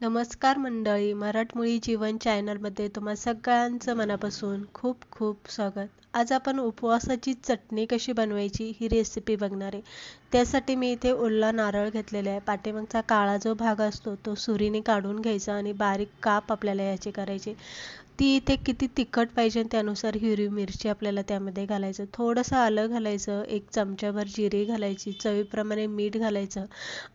नमस्कार मंडळी मराठमोळी जीवन चॅनलमध्ये तुम्हा सगळ्यांचं मनापासून खूप खूप स्वागत. आज आपण उपवासाची चटणी कशी बनवायची ही रेसिपी बघणार आहे. त्यासाठी मी इथे ओला नारळ घेतलेला आहे. पाठीमागचा काळा जो भाग असतो तो सुरीने काढून घ्यायचा आणि बारीक काप आपल्याला याचे करायचे. ती इथे किती तिखट पाहिजे त्यानुसार हिरवी मिरची आपल्याला त्यामध्ये घालायचं. थोडंसं आलं घालायचं एक चमच्याभर जिरे घालायची चवीप्रमाणे मीठ घालायचं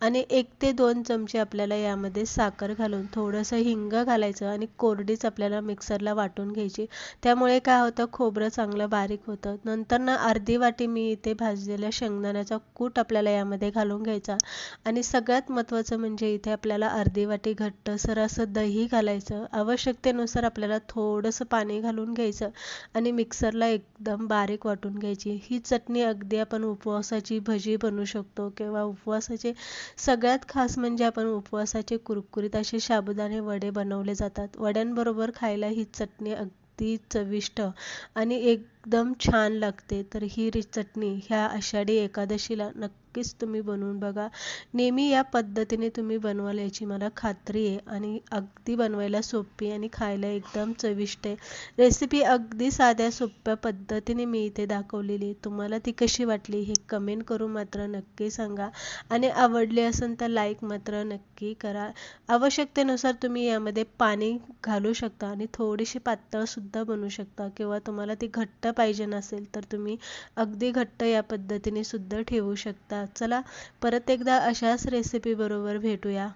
आणि एक ते दोन चमचे आपल्याला यामध्ये साखर घालून थोडंसं हिंग घालायचं आणि कोरडीच आपल्याला मिक्सरला वाटून घ्यायची. त्यामुळे काय होतं खोबरं चांगलं बारीक होतं. नंतर ना अर्धी वाटी मी इथे भाजलेल्या शेंगदाण्याचा कूट आपल्याला यामध्ये घालून घ्यायचा आणि सगळ्यात महत्त्वाचं म्हणजे इथे आपल्याला अर्धी वाटी घट्टसर असं दही घालायचं. आवश्यकतेनुसार आपल्याला थोडंसं पाणी घालून घ्यायचं आणि मिक्सरला एकदम बारीक वाटून घ्यायची. ही चटणी अगदी आपण उपवासाची भजी बनवू शकतो किंवा उपवासाचे सगळ्यात खास म्हणजे आपण उपवासाचे कुरकुरीत असे साबुदाणे वडे बनवले जातात. वड्यांबरोबर खायला ही चटणी अगदी चविष्ट आणि एक एकदम छान लागते. तर ही चटणी ह्या आषाढी एकादशीला नक्कीच तुम्ही बनवून बघा. नेहमी या पद्धतीने तुम्ही बनवाल याची मला खात्री आहे. आणि अगदी बनवायला सोपी आणि खायला एकदम चविष्ट आहे. रेसिपी अगदी साध्या सोप्या पद्धतीने मी इथे दाखवलेली तुम्हाला ती कशी वाटली हे कमेंट करून मात्र नक्की सांगा. आणि आवडली असेल तर लाईक मात्र नक्की करा. आवश्यकतेनुसार तुम्ही यामध्ये पाणी घालू शकता आणि थोडीशी पातळसुद्धा बनवू शकता. किंवा तुम्हाला ती घट्ट पाहिजे नसेल तर तुम्ही अगदी घट्ट या पद्धतीने सुद्धा ठेवू शकता. चला परत एकदा अशाच रेसिपी बरोबर भेटूया.